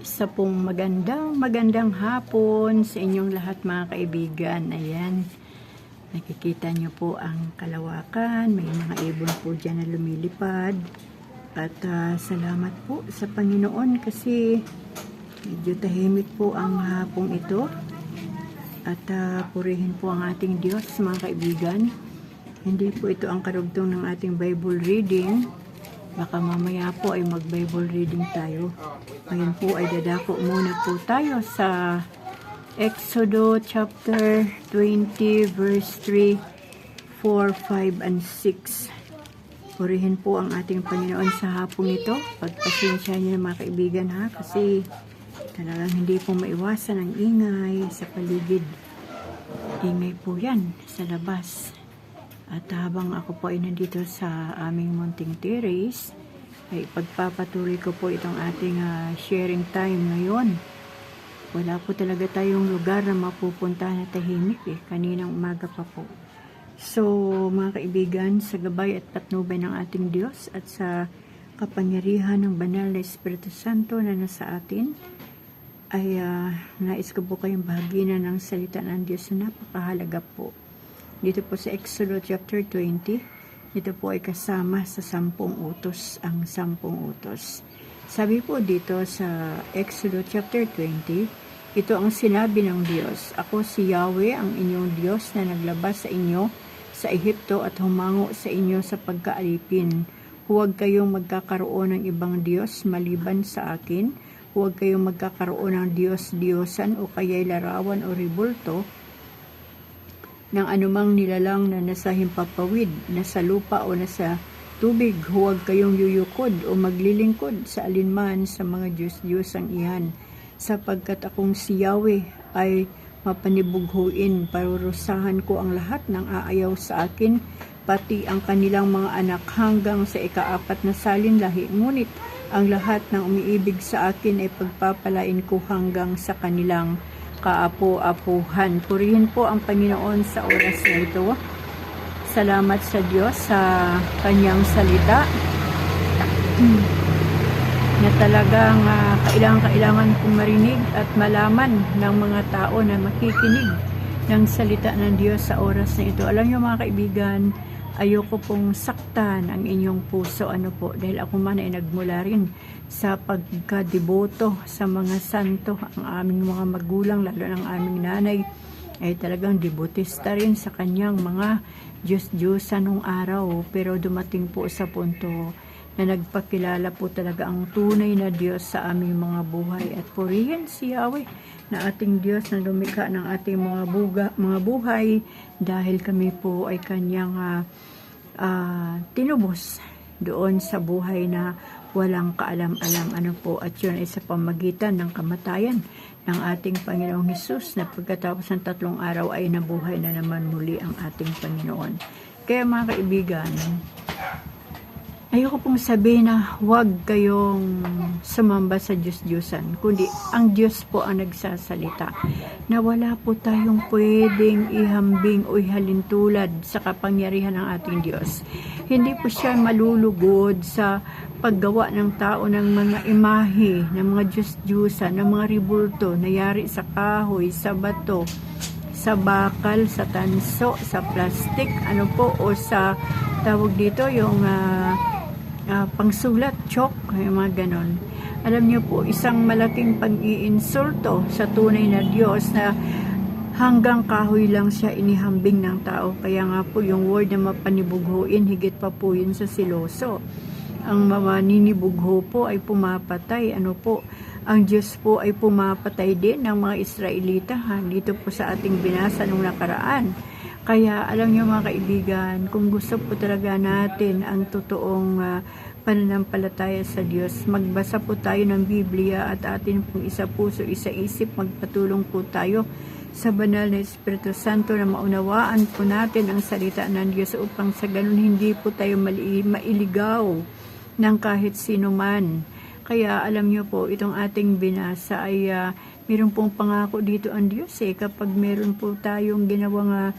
Isa pong magandang magandang hapon sa inyong lahat mga kaibigan. Ayan, nakikita nyo po ang kalawakan. May mga ibon po dyan na lumilipad. At ah, salamat po sa Panginoon kasi medyo tahimik po ang hapong ito. At ah, purihin po ang ating Diyos mga kaibigan. Hindi po ito ang karugtong ng ating Bible reading. Baka mamaya po ay mag-Bible reading tayo. Ngayon po ay dadako muna po tayo sa Exodo chapter 20 verse 3, 4, 5, and 6. Purihin po ang ating Panginoon sa hapong ito. Pagpasensya niyo mga kaibigan ha kasi talagang hindi po maiwasan ang ingay sa paligid. Ingay po yan sa labas. At habang ako po ay nandito sa aming munting terrace, ay pagpapatuloy ko po itong ating ah, sharing time ngayon. Wala po talaga tayong lugar na mapupunta na tahimik eh. Kaninang umaga pa po. So, mga kaibigan, sa gabay at patnubay ng ating Diyos at sa kapangyarihan ng banal na Espiritu Santo na nasa atin, ay ah, nais ko po kayong bahagi na ng salita ng Diyos na napakahalaga po. Dito po sa Exodo chapter 20, ito po ay kasama sa sampung utos, ang sampung utos. Sabi po dito sa Exodo chapter 20, ito ang sinabi ng Diyos, Ako si Yahweh, ang inyong Diyos na naglabas sa inyo sa Ehipto at humango sa inyo sa pagkaalipin. Huwag kayong magkakaroon ng ibang Diyos maliban sa akin. Huwag kayong magkakaroon ng Diyos-Diyosan o kaya'y larawan o ribulto ng anumang nilalang na nasa himpapawid, nasa lupa o nasa tubig. Huwag kayong yuyukod o maglilingkod sa alinman sa mga Diyos-Diyosang iyan, sapagkat akong si Yahweh ay mapanibughuin, parurusahan ko ang lahat ng aayaw sa akin, pati ang kanilang mga anak hanggang sa ikaapat na salin lahi. Ngunit ang lahat ng umiibig sa akin ay pagpapalain ko hanggang sa kanilang kaapo-apuhan. Purihin po ang Panginoon sa oras na ito. Salamat sa Diyos sa kanyang salita na talagang ah, kailangan-kailangan kong marinig at malaman ng mga tao na makikinig ng salita ng Diyos sa oras na ito. Alam niyo mga kaibigan, ayoko pong saktan ang inyong puso ano po dahil ako man ay nagmula rin sa pagkadeboto sa mga santo. Ang aming mga magulang lalo ng aming nanay ay talagang debotista rin sa kanyang mga Diyos-Diyosa nung araw. Pero dumating po sa punto na nagpakilala po talaga ang tunay na Diyos sa aming mga buhay. At purihin si Yahweh na ating Diyos na lumikha ng ating mga, buga, mga buhay dahil kami po ay kanyang ah, ah, tinubos doon sa buhay na walang kaalam-alam ano po at yun ay sa pamagitan ng kamatayan ng ating Panginoong Hesus na pagkatapos ng tatlong araw ay nabuhay na naman muli ang ating Panginoon. Kaya mga kaibigan, Ayoko pong sabihin na huwag kayong sumamba sa Diyos-Diyosan, kundi ang Diyos po ang nagsasalita na wala po tayong pwedeng ihambing o ihalintulad sa kapangyarihan ng ating Diyos. Hindi po siya malulugod sa paggawa ng tao ng mga imahe, ng mga Diyos-Diyosan, ng mga ribulto na yari sa kahoy, sa bato, sa bakal, sa tanso, sa plastic, ano po, o sa tawag dito yung ah, ah, pangsulat, chalk, yung mga ganon. Alam niyo po, isang malaking pag-iinsulto sa tunay na Diyos na hanggang kahoy lang siya inihambing ng tao. Kaya nga po yung word na mapanibughuin, higit pa po yun sa siloso. Ang maninibugho po ay pumapatay. Ano po, ang Diyos po ay pumapatay din ng mga Israelita. Ha? Dito po sa ating binasa nung nakaraan. Kaya alam niyo mga kaibigan, kung gusto po talaga natin ang totoong ah, pananampalataya sa Diyos, magbasa po tayo ng Biblia at atin pong isa puso, isa isip, magpatulong po tayo sa banal na Espiritu Santo na maunawaan po natin ang salita ng Diyos upang sa ganun hindi po tayo mali- mailigaw ng kahit sino man. Kaya alam niyo po, itong ating binasa ay ah, meron pong pangako dito ang Diyos eh. Kapag meron po tayong ginawang ah,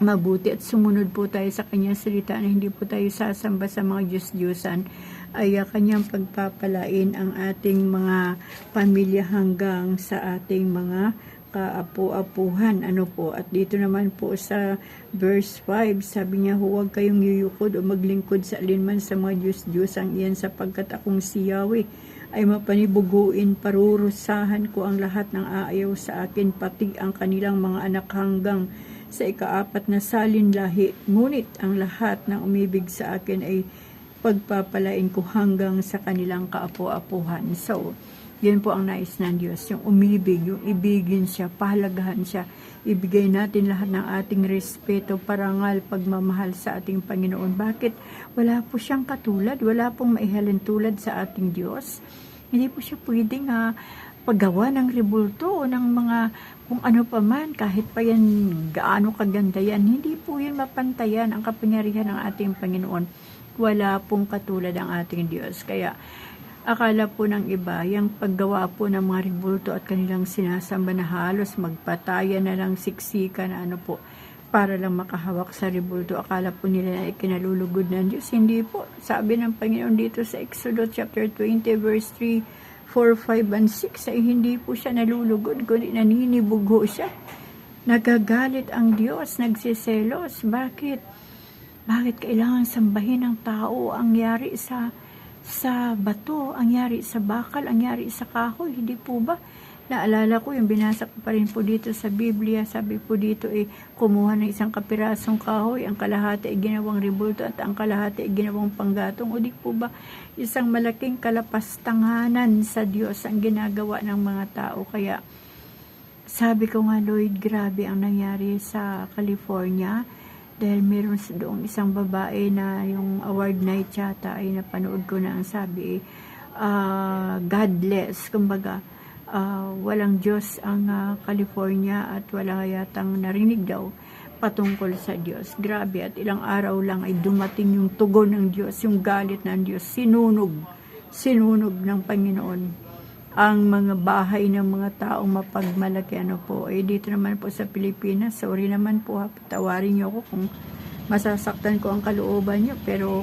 mabuti at sumunod po tayo sa kanyang salita na hindi po tayo sasamba sa mga Diyos-Diyosan ay ah, kanyang pagpapalain ang ating mga pamilya hanggang sa ating mga kaapu-apuhan. Ano po? At dito naman po sa verse 5, sabi niya, huwag kayong yuyukod o maglingkod sa alinman sa mga Diyos-Diyos ang iyan sapagkat akong si Yahweh ay mapanibuguin, parurusahan ko ang lahat ng aayaw sa akin, pati ang kanilang mga anak hanggang sa ikaapat na salin lahi. Ngunit ang lahat ng umibig sa akin ay pagpapalain ko hanggang sa kanilang kaapu-apuhan. So, yun po ang nais ng Diyos, yung umibig, yung ibigin siya, pahalagahan siya, ibigay natin lahat ng ating respeto, parangal, pagmamahal sa ating Panginoon. Bakit? Wala po siyang katulad, wala pong maihalin tulad sa ating Diyos. Hindi po siya pwedeng uh, paggawa ng rebulto o ng mga kung ano pa man, kahit pa yan gaano kaganda yan, hindi po yun mapantayan ang kapangyarihan ng ating Panginoon. Wala pong katulad ang ating Diyos. Kaya, Akala po ng iba, yung paggawa po ng mga ribulto at kanilang sinasamba na halos magpataya na lang siksika na ano po, para lang makahawak sa ribulto. Akala po nila na ikinalulugod ng Diyos. Hindi po. Sabi ng Panginoon dito sa Exodus chapter 20 verse 3, 4, 5, and 6 ay hindi po siya nalulugod, kundi naninibugho siya. Nagagalit ang Diyos, nagsiselos. Bakit? Bakit kailangan sambahin ng tao ang yari sa sa bato, ang yari sa bakal, ang yari sa kahoy, hindi po ba? Naalala ko yung binasa ko pa rin po dito sa Biblia, sabi po dito eh, kumuha ng isang kapirasong kahoy, ang kalahati ay ginawang ribulto at ang kalahati ay ginawang panggatong. O di po ba, isang malaking kalapastanganan sa Diyos ang ginagawa ng mga tao. Kaya sabi ko nga Lloyd, grabe ang nangyari sa California dahil meron doong isang babae na yung award night yata ay napanood ko na ang sabi uh, godless. Kumbaga uh, walang Diyos ang uh, California at wala yatang narinig daw patungkol sa Diyos. Grabe at ilang araw lang ay dumating yung tugon ng Diyos, yung galit ng Diyos, sinunog, sinunog ng Panginoon ang mga bahay ng mga taong mapagmalaki ano po. Eh dito naman po sa Pilipinas, sorry naman po ha, patawarin niyo ako kung masasaktan ko ang kalooban niyo, pero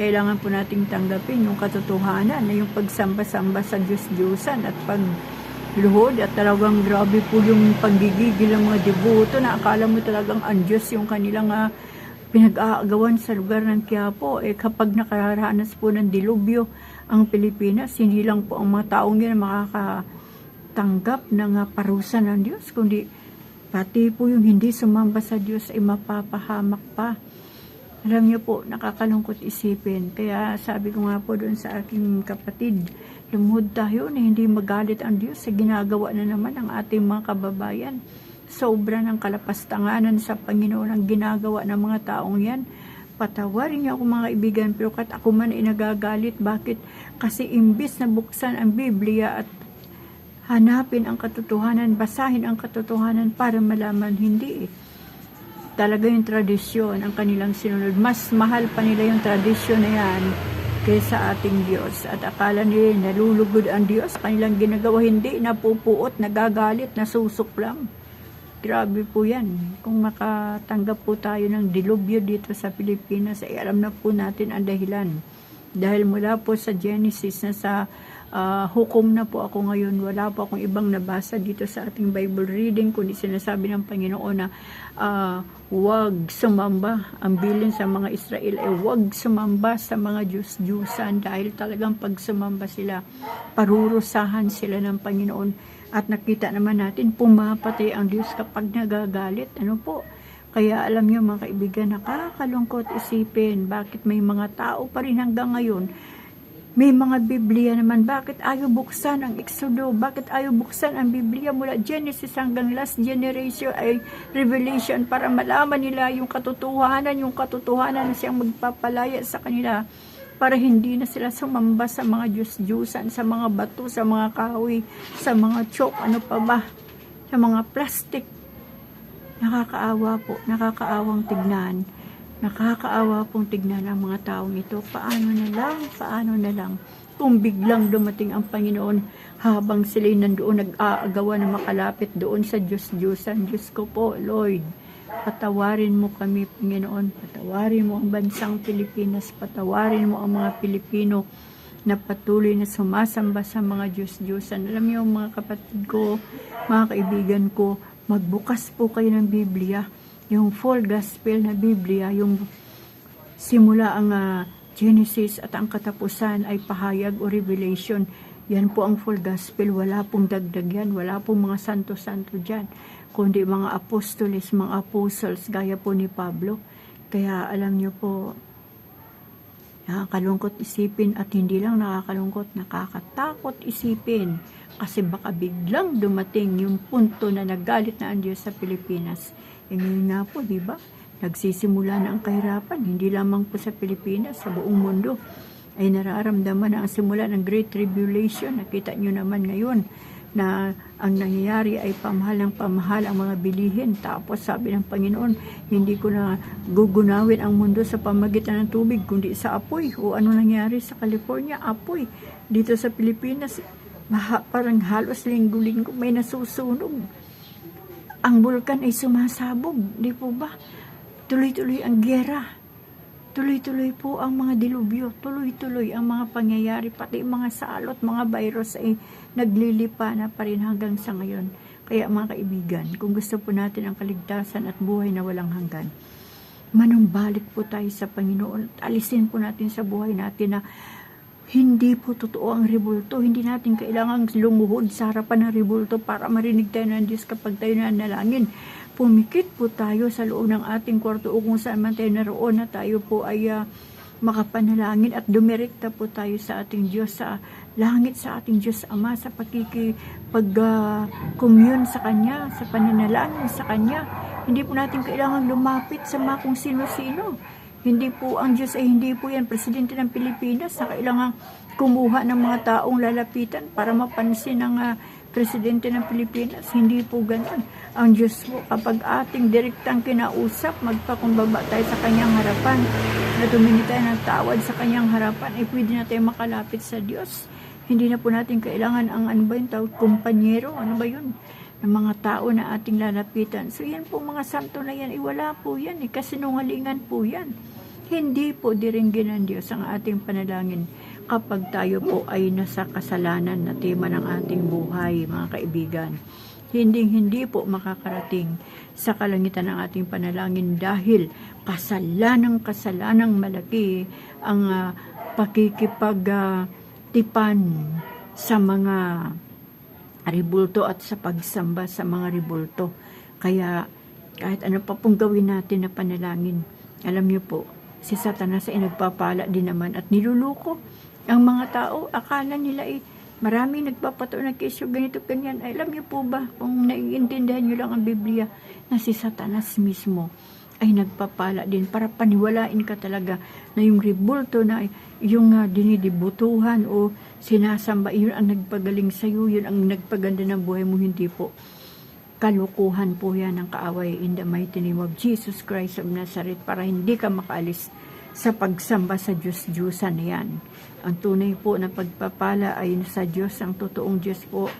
kailangan po nating tanggapin yung katotohanan na yung pagsamba-samba sa Diyos-Diyosan at pagluhod at talagang grabe po yung pagigigil ng mga deboto na akala mo talagang ang Diyos yung kanilang uh, pinag-aagawan sa lugar ng Quiapo. Eh kapag nakaranas po ng dilubyo, ang Pilipinas, hindi lang po ang mga taong yun makakatanggap ng parusa ng Diyos, kundi pati po yung hindi sumamba sa Diyos ay mapapahamak pa. Alam niyo po, nakakalungkot isipin. Kaya sabi ko nga po doon sa aking kapatid, lumuhod tayo na hindi magalit ang Diyos sa ginagawa na naman ng ating mga kababayan. Sobra ng kalapastanganan sa Panginoon ang ginagawa ng mga taong yan patawarin niyo ako mga ibigan, pero kat ako man ay nagagalit. Bakit? Kasi imbis na buksan ang Biblia at hanapin ang katotohanan, basahin ang katotohanan para malaman, hindi eh. Talaga yung tradisyon ang kanilang sinunod. Mas mahal pa nila yung tradisyon na yan kaysa ating Diyos. At akala nila nalulugod ang Diyos, kanilang ginagawa, hindi, napupuot, nagagalit, nasusok lang. Grabe po yan. Kung makatanggap po tayo ng dilubyo dito sa Pilipinas, ay alam na po natin ang dahilan. Dahil mula po sa Genesis na sa uh, hukom na po ako ngayon, wala po akong ibang nabasa dito sa ating Bible reading, kundi sinasabi ng Panginoon na uh, huwag sumamba. Ang bilin sa mga Israel ay huwag sumamba sa mga Diyos-Diyusan dahil talagang pag sumamba sila, parurusahan sila ng Panginoon at nakita naman natin, pumapatay ang Diyos kapag nagagalit. Ano po? Kaya alam niyo mga kaibigan, nakakalungkot isipin bakit may mga tao pa rin hanggang ngayon may mga Biblia naman. Bakit ayaw buksan ang Exodo? Bakit ayaw buksan ang Biblia mula Genesis hanggang last generation ay Revelation para malaman nila yung katotohanan, yung katotohanan na siyang magpapalaya sa kanila para hindi na sila sumamba sa mga Diyos-Diyusan, sa mga bato, sa mga kahoy, sa mga chok, ano pa ba, sa mga plastic. Nakakaawa po, nakakaawang tignan. Nakakaawa pong tignan ang mga taong ito. Paano na lang, paano na lang. Kung biglang dumating ang Panginoon habang sila'y nandoon nag-aagawa na makalapit doon sa Diyos-Diyusan. Diyos ko po, Lord, Patawarin mo kami, Panginoon. Patawarin mo ang bansang Pilipinas. Patawarin mo ang mga Pilipino na patuloy na sumasamba sa mga Diyos-Diyosan. Alam niyo, mga kapatid ko, mga kaibigan ko, magbukas po kayo ng Biblia. Yung full gospel na Biblia, yung simula ang ah, Genesis at ang katapusan ay pahayag o revelation. Yan po ang full gospel. Wala pong dagdag yan. Wala pong mga santo-santo dyan. Kundi mga apostoles, mga apostles, gaya po ni Pablo. Kaya alam niyo po, nakakalungkot isipin at hindi lang nakakalungkot, nakakatakot isipin. Kasi baka biglang dumating yung punto na nagalit na ang Diyos sa Pilipinas. E ngayon nga po, di ba? Nagsisimula na ang kahirapan, hindi lamang po sa Pilipinas, sa buong mundo ay nararamdaman na ang simula ng Great Tribulation. Nakita nyo naman ngayon na ang nangyayari ay pamahal ng pamahal ang mga bilihin. Tapos sabi ng Panginoon, hindi ko na gugunawin ang mundo sa pamagitan ng tubig, kundi sa apoy. O ano nangyari sa California? Apoy. Dito sa Pilipinas, maha, parang halos linggo-linggo may nasusunog. Ang bulkan ay sumasabog, di po ba? Tuloy-tuloy ang gyera. Tuloy-tuloy po ang mga dilubyo, tuloy-tuloy ang mga pangyayari, pati mga salot, mga virus ay naglilipa na pa rin hanggang sa ngayon. Kaya mga kaibigan, kung gusto po natin ang kaligtasan at buhay na walang hanggan, manumbalik po tayo sa Panginoon at alisin po natin sa buhay natin na hindi po totoo ang rebulto. Hindi natin kailangang lumuhod sa harapan ng rebulto para marinig tayo ng Diyos kapag tayo nanalangin. Pumikit po tayo sa loob ng ating kwarto o kung saan man tayo naroon na tayo po ay uh, makapanalangin at dumirekta po tayo sa ating Diyos sa langit sa ating Diyos Ama sa pakikipag uh, sa Kanya, sa pananalangin sa Kanya. Hindi po natin kailangan lumapit sa mga kung sino-sino. Hindi po ang Diyos ay hindi po yan presidente ng Pilipinas na kailangan kumuha ng mga taong lalapitan para mapansin ng uh, presidente ng Pilipinas. Hindi po ganun. Ang Diyos po kapag ating direktang kinausap, magpakumbaba tayo sa kanyang harapan, na tumingi tayo ng tawad sa kanyang harapan, ay pwede na tayo makalapit sa Diyos. Hindi na po natin kailangan ang ano ba yung tawag, kumpanyero, ano ba yun? ng mga tao na ating lalapitan. So yan po mga santo na yan, iwala po yan, eh, kasinungalingan po yan. Hindi po diringgin ng Diyos ang ating panalangin kapag tayo po ay nasa kasalanan na tema ng ating buhay, mga kaibigan. Hindi hindi po makakarating sa kalangitan ng ating panalangin dahil kasalanang kasalanang malaki ang uh, pakikipagtipan uh, sa mga ribulto at sa pagsamba sa mga ribulto. Kaya kahit ano pa pong gawin natin na panalangin, alam niyo po, si Satanas ay nagpapala din naman at niluluko ang mga tao. Akala nila ay marami nagpapato ng kesyo ganito ganyan. Ay, alam niyo po ba kung naiintindihan niyo lang ang Biblia na si Satanas mismo ay nagpapala din para paniwalain ka talaga na yung ribulto na yung uh, dinidibutuhan o sinasamba, yun ang nagpagaling sa iyo, yun ang nagpaganda ng buhay mo, hindi po. Kalukuhan po yan ng kaaway in the mighty name of Jesus Christ of Nazareth para hindi ka makaalis sa pagsamba sa Diyos-Diyosan yan. Ang tunay po na pagpapala ay sa Diyos, ang totoong Diyos po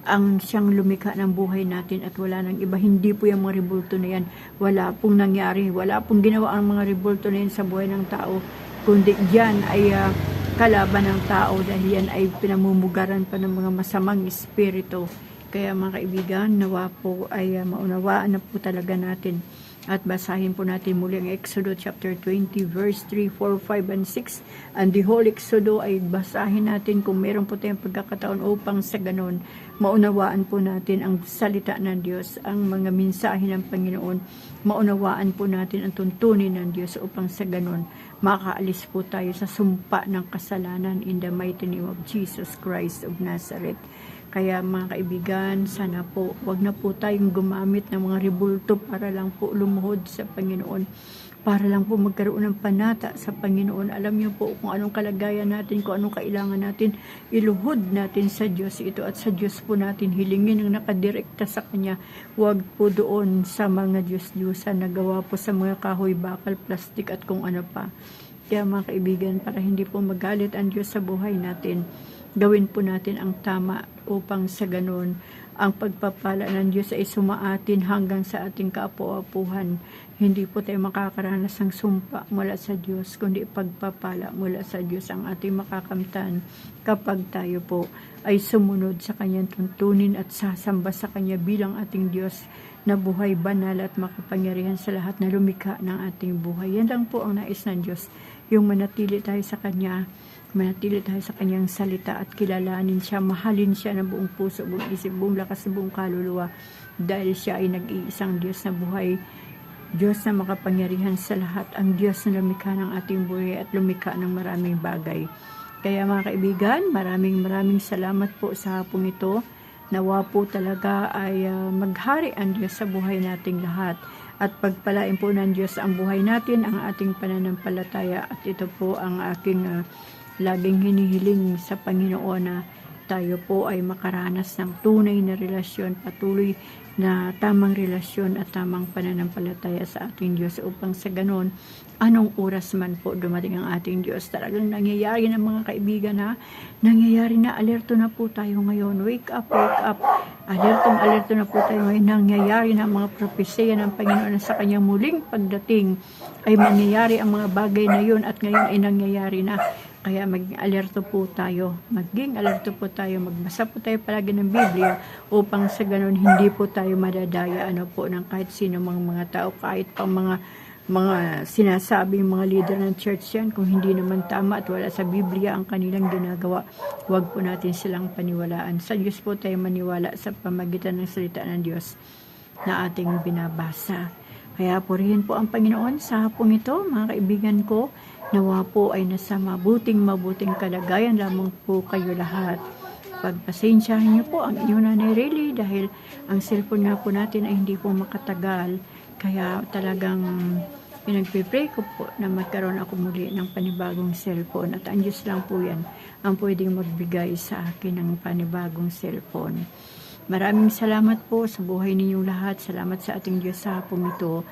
ang siyang lumikha ng buhay natin at wala nang iba. Hindi po yung mga rebulto na yan. Wala pong nangyari. Wala pong ginawa ang mga rebulto na yan sa buhay ng tao. Kundi yan ay uh, kalaban ng tao dahil yan ay pinamumugaran pa ng mga masamang espiritu. Kaya mga kaibigan, nawa po ay uh, maunawaan na po talaga natin at basahin po natin muli ang Exodo chapter 20 verse 3, 4, 5, and 6. And the whole Exodo ay basahin natin kung meron po tayong pagkakataon upang sa ganon maunawaan po natin ang salita ng Diyos, ang mga mensahe ng Panginoon. Maunawaan po natin ang tuntunin ng Diyos upang sa ganon makaalis po tayo sa sumpa ng kasalanan in the mighty name of Jesus Christ of Nazareth. Kaya mga kaibigan, sana po, wag na po tayong gumamit ng mga rebulto para lang po lumuhod sa Panginoon. Para lang po magkaroon ng panata sa Panginoon. Alam niyo po kung anong kalagayan natin, kung anong kailangan natin, iluhod natin sa Diyos ito at sa Diyos po natin hilingin ang nakadirekta sa Kanya. Huwag po doon sa mga Diyos-Diyosan na gawa po sa mga kahoy, bakal, plastik at kung ano pa. Kaya mga kaibigan, para hindi po magalit ang Diyos sa buhay natin, gawin po natin ang tama upang sa ganun ang pagpapala ng Diyos ay sumaatin hanggang sa ating kaapu-apuhan. Hindi po tayo makakaranas ng sumpa mula sa Diyos, kundi pagpapala mula sa Diyos ang ating makakamtan kapag tayo po ay sumunod sa kanyang tuntunin at sasamba sa kanya bilang ating Diyos na buhay banal at makapangyarihan sa lahat na lumikha ng ating buhay. Yan lang po ang nais ng Diyos, yung manatili tayo sa Kanya, manatili tayo sa Kanyang salita at kilalanin siya, mahalin siya ng buong puso, buong isip, buong lakas, buong kaluluwa dahil siya ay nag-iisang Diyos na buhay Diyos na makapangyarihan sa lahat, ang Diyos na lumikha ng ating buhay at lumikha ng maraming bagay. Kaya mga kaibigan, maraming maraming salamat po sa hapong ito. Nawa po talaga ay ah, maghari ang Diyos sa buhay nating lahat. At pagpalain po ng Diyos ang buhay natin, ang ating pananampalataya. At ito po ang aking ah, laging hinihiling sa Panginoon na tayo po ay makaranas ng tunay na relasyon, patuloy na tamang relasyon at tamang pananampalataya sa ating Diyos upang sa ganon, anong oras man po dumating ang ating Diyos. Talagang nangyayari na mga kaibigan ha, nangyayari na, alerto na po tayo ngayon. Wake up, wake up. Alertong alerto na po tayo ngayon. Nangyayari na mga propesya ng Panginoon sa kanyang muling pagdating ay mangyayari ang mga bagay na yun at ngayon ay nangyayari na. Kaya maging alerto po tayo. Maging alerto po tayo. Magbasa po tayo palagi ng Biblia upang sa ganun hindi po tayo madadaya ano po ng kahit sino mga mga tao kahit pang mga mga sinasabing mga leader ng church yan kung hindi naman tama at wala sa Biblia ang kanilang ginagawa huwag po natin silang paniwalaan sa Diyos po tayo maniwala sa pamagitan ng salita ng Diyos na ating binabasa kaya purihin po ang Panginoon sa hapong ito mga kaibigan ko Nawa po ay nasa mabuting mabuting kalagayan lamang po kayo lahat. Pagpasensyahan niyo po ang inyong nanay Riley dahil ang cellphone nga po natin ay hindi po makatagal. Kaya talagang pinagpipray ko po na magkaroon ako muli ng panibagong cellphone at ang Diyos lang po yan ang pwedeng magbigay sa akin ng panibagong cellphone. Maraming salamat po sa buhay ninyong lahat. Salamat sa ating Diyos sa hapong ito.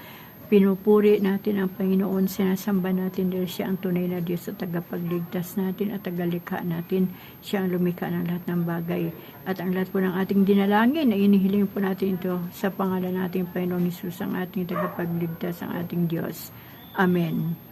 Pinupuri natin ang Panginoon, sinasamba natin dahil siya ang tunay na Diyos at tagapagligtas natin at tagalikha natin. Siya ang lumikha ng lahat ng bagay. At ang lahat po ng ating dinalangin ay inihiling po natin ito sa pangalan nating Panginoong Isus, ang ating tagapagligtas, ang ating Diyos. Amen.